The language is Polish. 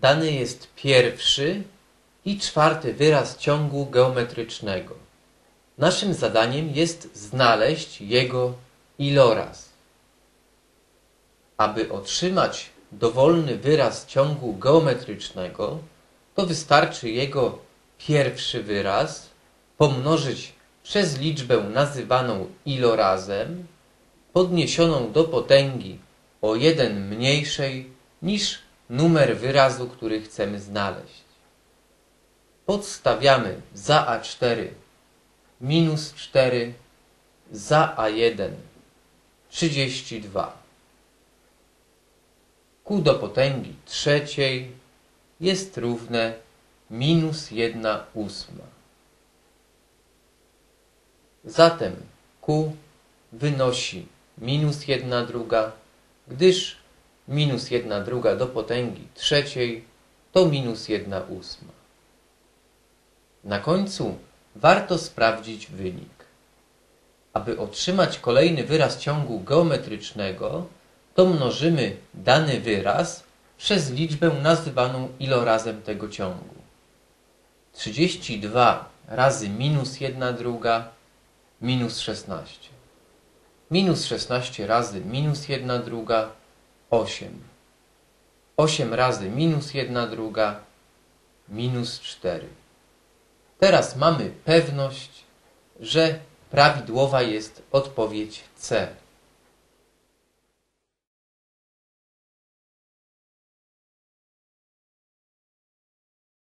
dany jest pierwszy i czwarty wyraz ciągu geometrycznego. Naszym zadaniem jest znaleźć jego iloraz. Aby otrzymać dowolny wyraz ciągu geometrycznego, to wystarczy jego pierwszy wyraz pomnożyć przez liczbę nazywaną ilorazem podniesioną do potęgi o jeden mniejszej niż numer wyrazu, który chcemy znaleźć. Podstawiamy za A4 minus 4 za A1 32. Q do potęgi trzeciej jest równe minus 1 ósma. Zatem Q wynosi minus 1 druga, gdyż minus 1 druga do potęgi trzeciej to minus 1 ósma. Na końcu warto sprawdzić wynik. Aby otrzymać kolejny wyraz ciągu geometrycznego, to mnożymy dany wyraz przez liczbę nazywaną ilorazem tego ciągu. 32 razy minus 1 druga minus 16. Minus 16 razy minus 1 druga 8. 8 razy minus 1 druga minus 4. Teraz mamy pewność, że prawidłowa jest odpowiedź C.